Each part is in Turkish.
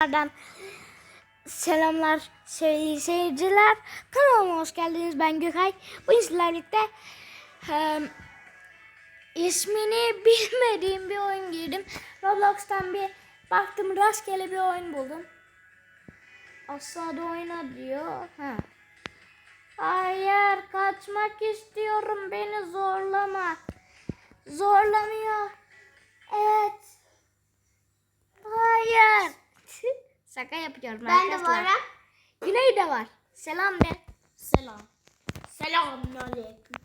Tekrardan selamlar sevgili seyirciler. Kanalıma hoş geldiniz. Ben Gökay. Bugün sizlerle birlikte ismini bilmediğim bir oyun girdim. Roblox'tan bir baktım rastgele bir oyun buldum. Aşağıda oyna diyor. Ha. Hayır kaçmak istiyorum beni zorlama. Zorlamıyor. Evet. Hayır. Şaka yapıyorum Ben de arkadaşlar. varım. Güney de var. Selam de. Selam. Selamünaleyküm.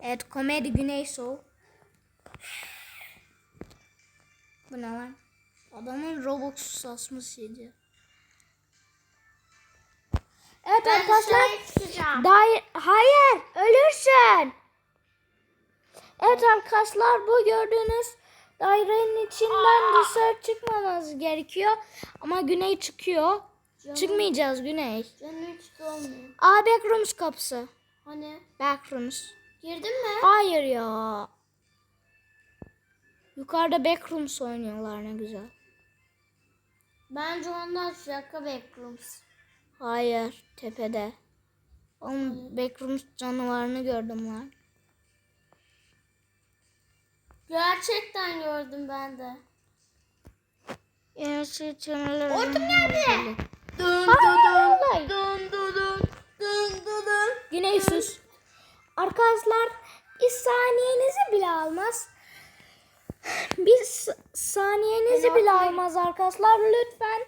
Evet komedi Güney Show. Bu ne lan? Adamın Robux sasmasıydı. Evet Ben arkadaşlar. Dair hayır ölürsün. Evet arkadaşlar bu gördüğünüz dairenin içinden dışarı çıkmamız gerekiyor. Ama Güney çıkıyor. Çıkmayacağız Güney. Canım hiç olmuyor. Aa backrooms kapısı. Hani Backrooms. girdin mi? Hayır ya. Yukarıda backrooms oynuyorlar ne güzel. Bence ondan şaka backrooms. Hayır tepede. Onun backrooms canavarını gördüm lan. Gerçekten gördüm ben de. Yenisi çeneler. Hortum nerede? Dın dın dın dın dın dın dın. Güney sus. Arkadaşlar hiç saniyenizi bile almaz. Bir s- saniyenizi bile almaz arkadaşlar. Lütfen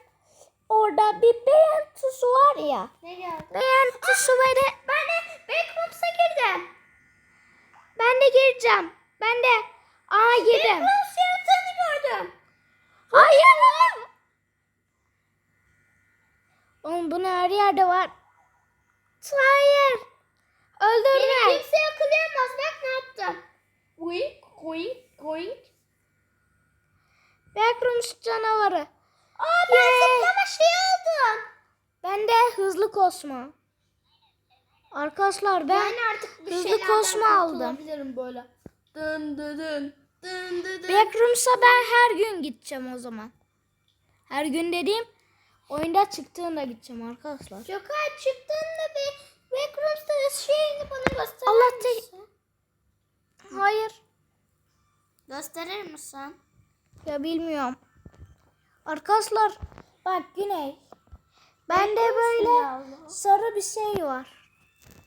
orada bir beğen tuşu var ya. Ne geldi? Beğen tuşu var. Ben de Backrooms'a girdim. Ben de gireceğim. Ben de. Aa girdim. Backrooms yaratığını gördüm. Hayır oğlum. Oğlum bunu her yerde var. Hayır. Öldürme. Beni kimse yakalayamaz. Bak ne yaptım. Oink oink oink. Backrooms canavarı. Aa ben Yay. zıplama şey aldım. Ben de hızlı kosma. Arkadaşlar ben Ben artık bir hızlı kosma aldım. böyle. Dın dın dın. Dın dın. Backrooms'a ben her gün gideceğim o zaman. Her gün dediğim oyunda çıktığında gideceğim arkadaşlar. Joker çıktığında bir Backrooms'ta şeyini bana gösterir Allah te-? Hayır. Gösterir misin? Ya bilmiyorum. Arkadaşlar bak Güney. Bende böyle sarı bir şey var.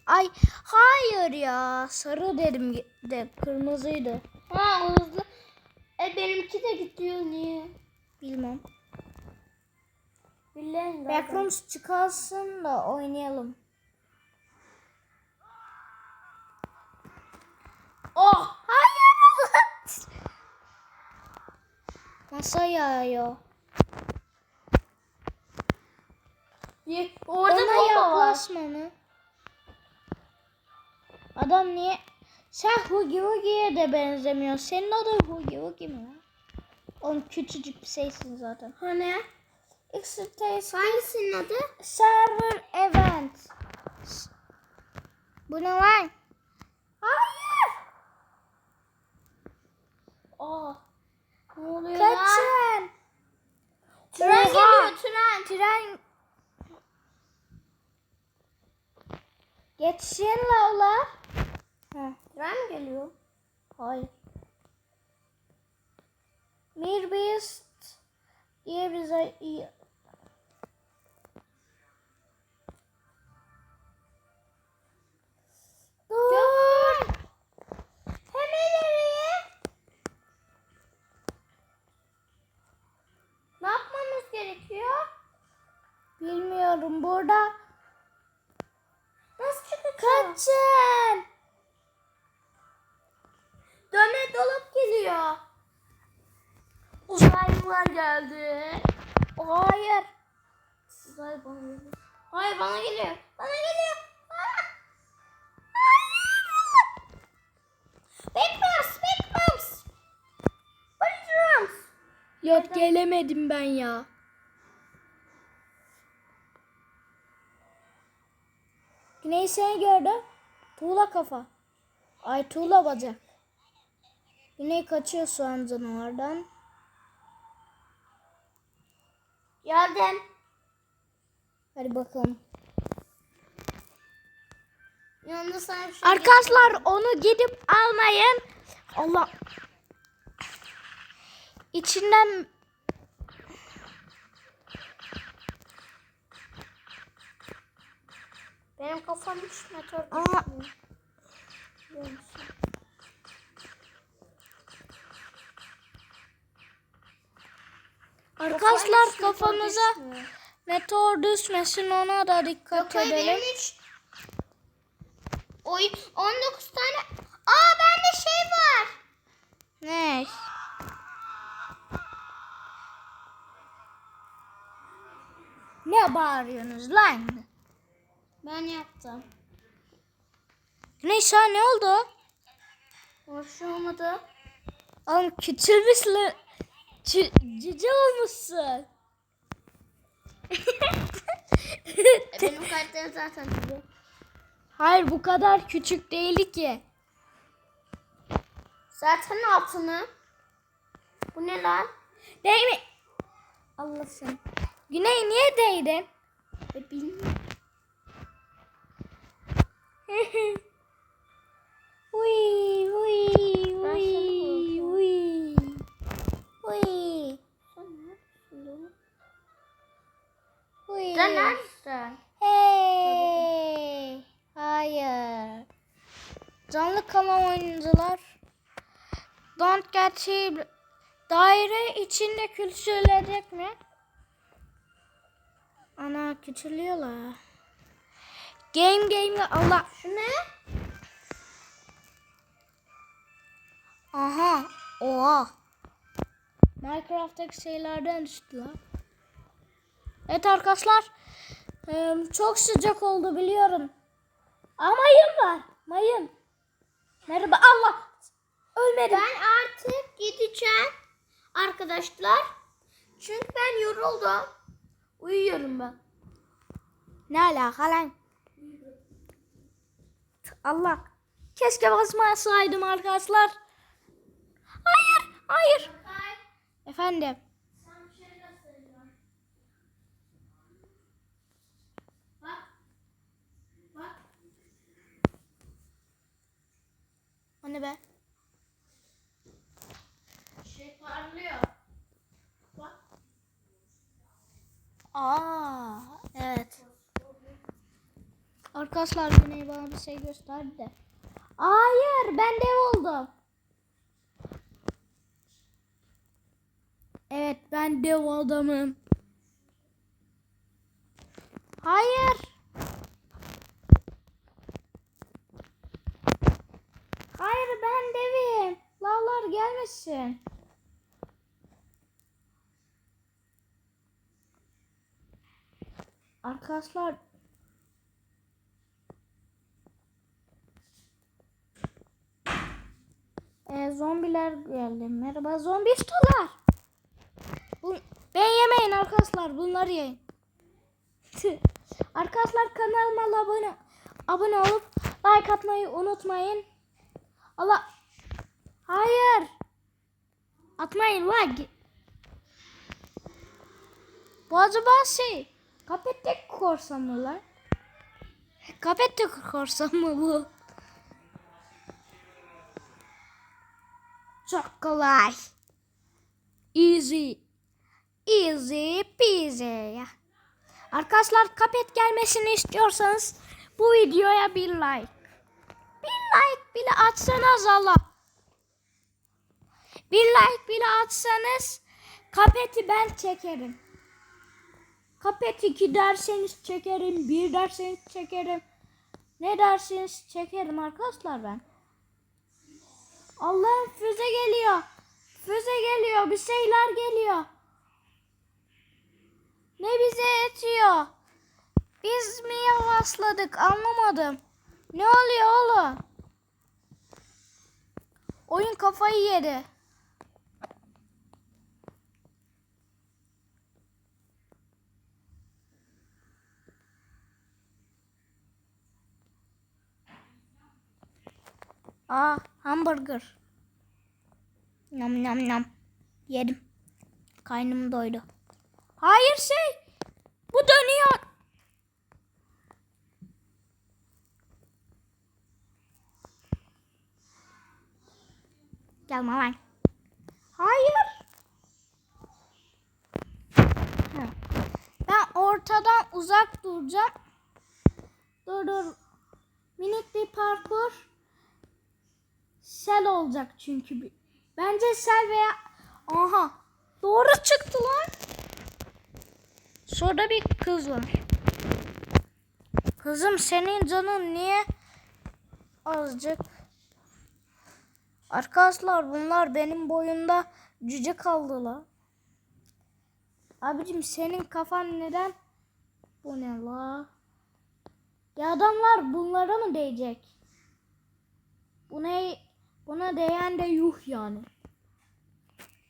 Ay hayır ya. Sarı dedim de kırmızıydı. Ha hızlı. E benimki de gidiyor niye? Bilmem. Billahi Backrooms çıkarsın da oynayalım. Oh! Hayır. Masa yağıyor. Ye, orada Ona bomba yaklaşma mı? Adam niye? Sen Hugi Hugi'ye de benzemiyor. Senin adın Hugi Hugi mi? Oğlum küçücük bir şeysin zaten. Hani? Exercise Hangisinin adı? Server Event. Bu ne lan? Hayır. Aa. Ne oluyor lan? Kaçın. Tren geliyor tren. Tren. Geçsin lavlar. Heh. Tren mi geliyor? Hayır. Mirbeast diye bize iyi. Dur. Uzaylılar geldi. Hayır. Uzay bana geliyor. Hayır bana geliyor. Bana geliyor. Aa! Backrooms, backrooms. Backrooms. Yok gelemedim ben ya. Güney seni gördüm. Tuğla kafa. Ay tuğla bacak. Güney kaçıyor şu an canavardan. Geldim. Hadi bakalım. Yanında sana bir şey Arkadaşlar onu gidip almayın. Allah. İçinden Benim kafam hiç meteor Aa. Biliyor musun? Arkadaşlar hiç meteor kafanıza meteor düşmesin ona da dikkat Yok edelim. hiç. Oy 19 tane. Aa bende şey var. Ne? Ne bağırıyorsunuz lan? Ben yaptım. Neyse ne oldu? Hoş olmadı. Oğlum küçülmüşsün. Cü- Cüce olmuşsun. E, benim karakterim zaten bu. Hayır bu kadar küçük değil ki. Zaten altını. Bu ne lan? Değil mi? Allah seni. Güney niye değdin? E, bilmiyorum. Uy uy uy. Neredesin? Hey. Hayır. Canlı kalan oyuncular. Don't get şey daire içinde küçülecek mi? Ana küçülüyorlar. Game game Allah. Şu ne? Aha. Oha. Minecraft'taki şeylerden düştüler. Evet arkadaşlar. eee, Çok sıcak oldu biliyorum. Ama mayın var. Mayın. Merhaba Allah. Ölmedim. Ben artık gideceğim arkadaşlar. Çünkü ben yoruldum. Uyuyorum ben. Ne alaka lan? Allah. Keşke basmasaydım arkadaşlar. Hayır. Hayır. Efendim. O ne be? Şey parlıyor. Aa, evet. Arkadaşlar Güney bana bir şey gösterdi de. Hayır, ben dev oldum. Evet, ben dev adamım. Hayır, ben devim. Gelmesin. Arkadaşlar Ee, zombiler geldi. Merhaba zombi. Bu, ben yemeyin arkadaşlar. Bunları yiyin. arkadaşlar kanalıma abone abone olup like atmayı unutmayın. Allah Hayır. Atmayın like. Bu acaba şey Kapette korsan mı lan? Kapette korsan mı bu? Çok kolay. Easy. Easy peasy. Arkadaşlar kapet gelmesini istiyorsanız bu videoya bir like. Bir like bile atsanız Allah. Bir like bile atsanız kapeti ben çekerim. Kapet 2 derseniz çekerim, 1 derseniz çekerim. Ne derseniz çekerim arkadaşlar ben. Allah'ım füze geliyor. Füze geliyor, bir şeyler geliyor. Ne bize etiyor? Biz mi yavaşladık anlamadım. Ne oluyor oğlum? Oyun kafayı yedi. Aa hamburger. Nam nam nam. Yedim. Karnım doydu. Hayır şey. Bu dönüyor. Gel Maman. Hayır. Ha. Ben ortadan uzak duracağım. Dur dur. Minik bir parkur. Sel olacak çünkü. Bence sel veya... Aha. Doğru çıktı lan. Şurada bir kız var. Kızım senin canın niye azıcık? Arkadaşlar bunlar benim boyunda cüce kaldılar. Abicim senin kafan neden? Bu ne la? Ya adamlar bunlara mı değecek? Bu ne? Buna değen de yuh yani.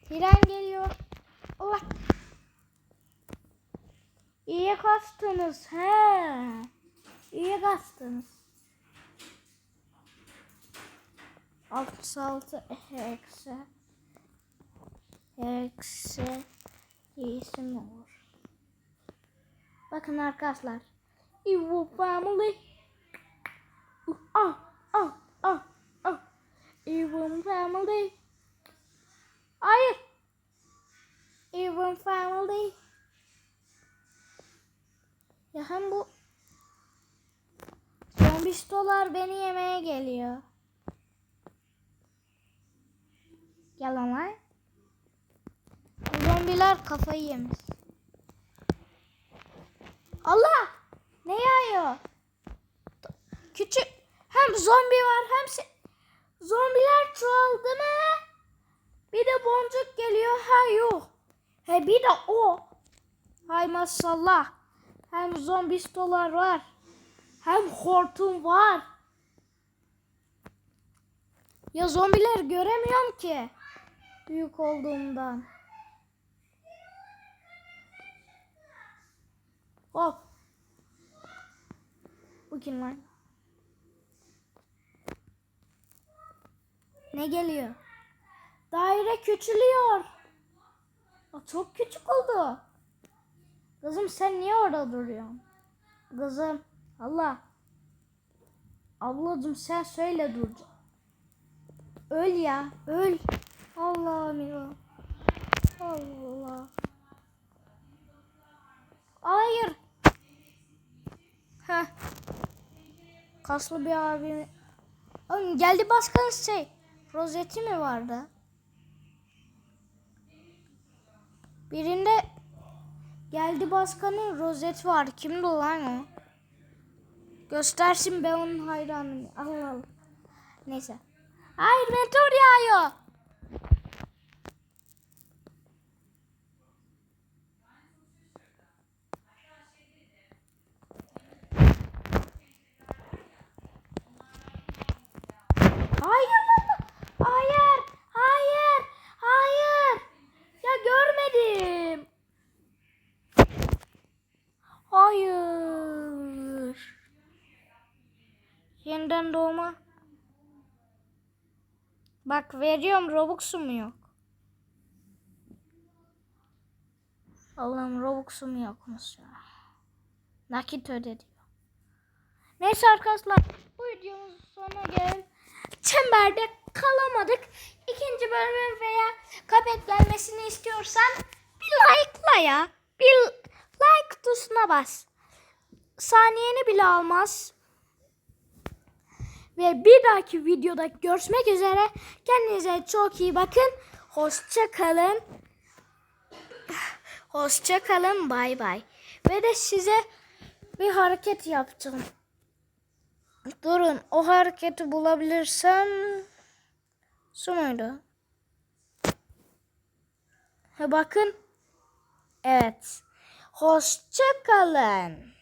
Tren geliyor. Allah. İyi kastınız he. İyi kastınız. Altı altı eksi. Eksi. İyisi mi olur? Bakın arkadaşlar. Evil family. Uh, ah. Evil family. Hayır. Evil family. Ya hem bu zombistolar beni yemeye geliyor. Bu Zombiler kafayı yemiş. Allah! Ne yağıyor? Küçük hem zombi var hem se- zombiler çoğaldı mı? Bir de boncuk geliyor. Ha yok. He bir de o. Hay maşallah. Hem zombistolar var. Hem hortum var. Ya zombiler göremiyorum ki. Büyük olduğumdan. Hop. Bu kim lan? Ne geliyor? Daire küçülüyor. Aa, çok küçük oldu. Kızım sen niye orada duruyorsun? Kızım Allah. Ablacım sen söyle dur. Öl ya öl. Allah'ım ya. Allah. Hayır. Heh. Kaslı bir abi. Oğlum geldi başkan şey. Rozeti mi vardı? Birinde geldi başkanın rozet var. Kimdi lan o? Göstersin ben onun hayranıyım. Allah Allah. Neyse. Hayır meteor yağıyor. Hayır lan. Hayır. Hayır. Hayır. Ya görmedim. Hayır. Yeniden doğma. Bak veriyorum Robux'um yok. Allah'ım Robux'um yokmuş ya. Nakit ödedi. Neyse arkadaşlar bu videomuzun sonuna gelelim. Çemberde kalamadık. İkinci bölümün veya kapet gelmesini istiyorsan bir like'la ya. Bir like tuşuna bas. Saniyeni bile almaz. Ve bir dahaki videoda görüşmek üzere. Kendinize çok iyi bakın. Hoşça kalın. Hoşça kalın. Bay bay. Ve de size bir hareket yapacağım. Durun o hareketi bulabilirsem şu muydu? Ha, bakın. Evet. Hoşça kalın.